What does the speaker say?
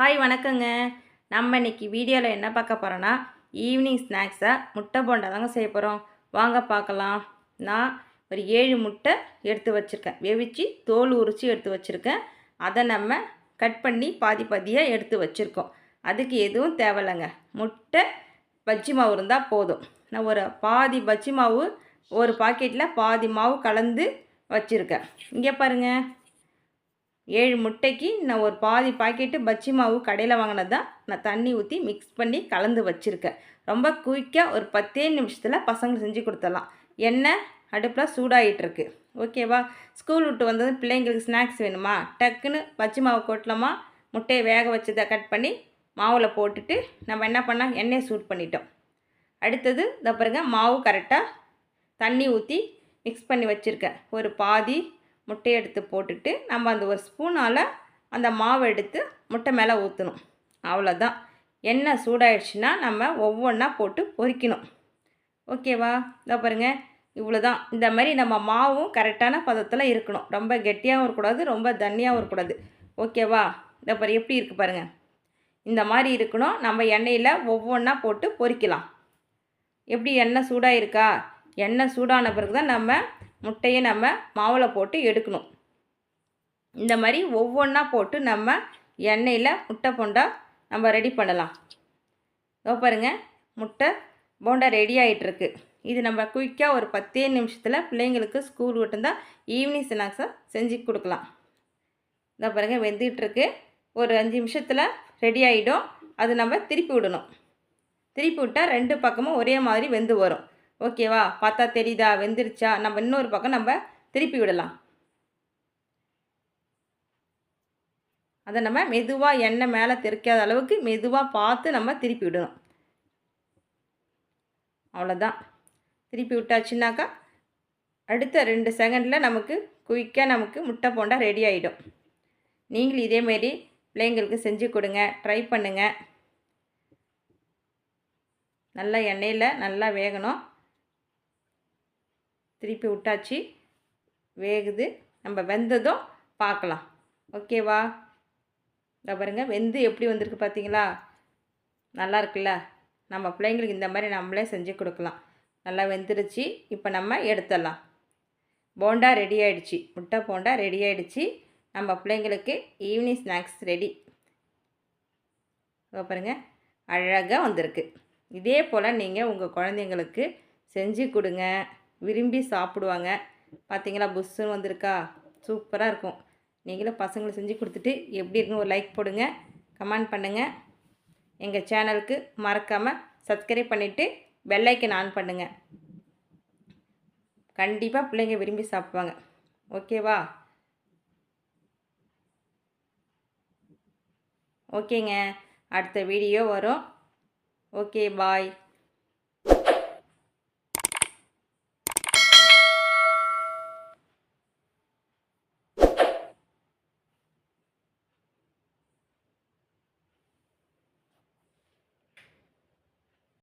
Hi வணக்கங்க. நம்ம இன்னைக்கு வீடியோவில் என்ன பார்க்க போகிறோன்னா ஈவினிங் ஸ்நாக்ஸை முட்டை போண்டா தாங்க செய்ய போகிறோம் வாங்க பார்க்கலாம். நான் ஒரு ஏழு முட்டை எடுத்து வச்சுருக்கேன். வெவிச்சு தோல் உரித்து எடுத்து வச்சுருக்கேன். அதை நம்ம கட் பண்ணி பாதி பாதியாக எடுத்து வச்சுருக்கோம். அதுக்கு எதுவும் தேவையில்லைங்க. முட்டை பஜ்ஜி மாவு இருந்தால் போதும். நான் ஒரு பாதி பஜ்ஜி மாவு ஒரு பாக்கெட்டில் பாதி மாவு கலந்து வச்சுருக்கேன். இங்கே பாருங்கள் ஏழு முட்டைக்கு நான் ஒரு பாதி பாக்கெட்டு பச்சி மாவு கடையில் வாங்கினது தான் நான் தண்ணி ஊற்றி மிக்ஸ் பண்ணி கலந்து வச்சுருக்கேன். ரொம்ப குயிக்காக ஒரு பத்தே நிமிஷத்தில் பசங்களுக்கு செஞ்சு கொடுத்துடலாம். எண்ணெய் அடுப்பில் சூடாகிட்டுருக்கு ஓகேவா ஸ்கூல் விட்டு வந்தது பிள்ளைங்களுக்கு ஸ்நாக்ஸ் வேணுமா? டக்குன்னு பச்சை மாவு கொட்டலாமா? முட்டையை வேக வச்சதை கட் பண்ணி மாவில் போட்டுட்டு நம்ம என்ன பண்ணால் எண்ணெயை சூட் பண்ணிட்டோம். அடுத்தது இந்த பாருங்க மாவு கரெக்டாக தண்ணி ஊற்றி மிக்ஸ் பண்ணி வச்சுருக்கேன். ஒரு பாதி முட்டையை எடுத்து போட்டுட்டு நம்ம அந்த ஒரு ஸ்பூனால் அந்த மாவை எடுத்து முட்டை மேலே ஊற்றணும் அவ்வளோதான் எண்ணெய் சூடாயிடுச்சுன்னா நம்ம ஒவ்வொன்றா போட்டு பொறிக்கணும். ஓகேவா? இதோ பாருங்கள் இவ்வளோ தான் இந்த மாதிரி நம்ம மாவும் கரெக்டான பதத்தில் இருக்கணும். ரொம்ப கெட்டியாகவும் இருக்கக்கூடாது ரொம்ப தண்ணியாகவும் இருக்கக்கூடாது. ஓகேவா? இந்த பாரு எப்படி இருக்குது பாருங்கள் இந்த மாதிரி இருக்கணும். நம்ம எண்ணெயில் ஒவ்வொன்றா போட்டு பொறிக்கலாம். எப்படி எண்ணெய் சூடாக இருக்கா எண்ணெய் சூடான பிறகு தான் நம்ம முட்டையை நம்ம மாவில் போட்டு எடுக்கணும். இந்த மாதிரி ஒவ்வொன்றா போட்டு நம்ம எண்ணெயில் முட்டை போண்டா நம்ம ரெடி பண்ணலாம். இதோ பாருங்கள் முட்டை போண்டா ரெடி ஆகிட்டுருக்கு இது நம்ம குயிக்காக ஒரு பத்தே நிமிஷத்தில் பிள்ளைங்களுக்கு ஸ்கூல் விட்டுருந்தால் ஈவினிங் ஸ்நாக்ஸை செஞ்சு கொடுக்கலாம். இதோ பாருங்கள் வெந்துகிட்ருக்கு ஒரு அஞ்சு நிமிஷத்தில் ரெடி ஆகிடும் அது நம்ம திருப்பி விடணும். திருப்பி விட்டால் ரெண்டு பக்கமும் ஒரே மாதிரி வெந்து வரும். ஓகேவா? பார்த்தா தெரியுதா? வெந்துருச்சா? நம்ம இன்னொரு பக்கம் நம்ம திருப்பி விடலாம். அதை நம்ம மெதுவாக எண்ணெய் மேலே தெரிக்காத அளவுக்கு மெதுவாக பார்த்து நம்ம திருப்பி விடணும். அவ்வளோதான் திருப்பி விட்டாச்சுன்னாக்கா அடுத்த ரெண்டு செகண்டில் நமக்கு குயிக்காக நமக்கு முட்டை போண்டா ரெடி ஆகிடும் நீங்களும் இதேமாரி பிள்ளைங்களுக்கு செஞ்சு கொடுங்க ட்ரை பண்ணுங்கள் நல்லா எண்ணெயில் நல்லா வேகணும். திருப்பி விட்டாச்சு. வேகுது. நம்ம வெந்ததும் பார்க்கலாம். ஓகேவா இதை பாருங்க வெந்து எப்படி வந்திருக்கு பார்த்தீங்களா? நல்லா இருக்குல்ல? நம்ம பிள்ளைங்களுக்கு இந்த மாதிரி நம்மளே செஞ்சு கொடுக்கலாம். நல்லா வெந்துருச்சு. இப்போ நம்ம எடுத்துடலாம். போண்டா ரெடி ஆகிடுச்சு முட்டை போண்டா ரெடி ஆகிடுச்சு நம்ம பிள்ளைங்களுக்கு ஈவினிங் ஸ்நாக்ஸ் ரெடி பாருங்கள் அழகாக வந்திருக்கு. இதே போல் நீங்கள் உங்கள் குழந்தைங்களுக்கு செஞ்சு கொடுங்க. விரும்பி சாப்பிடுவாங்க. பார்த்தீங்களா புஷ்ஷுன்னு வந்திருக்கா? சூப்பராக இருக்கும். நீங்களும் பசங்களுக்கு செஞ்சு கொடுத்துட்டு எப்படி இருக்குன்னு ஒரு லைக் போடுங்க. கமெண்ட் பண்ணுங்கள் எங்கள் சேனலுக்கு மறக்காமல் சப்ஸ்கிரைப் பண்ணிவிட்டு பெல்லைக்கன் ஆன் பண்ணுங்கள் கண்டிப்பாக பிள்ளைங்க விரும்பி சாப்பிடுவாங்க. ஓகேவா ஓகேங்க அடுத்த வீடியோ வரும். Okay bye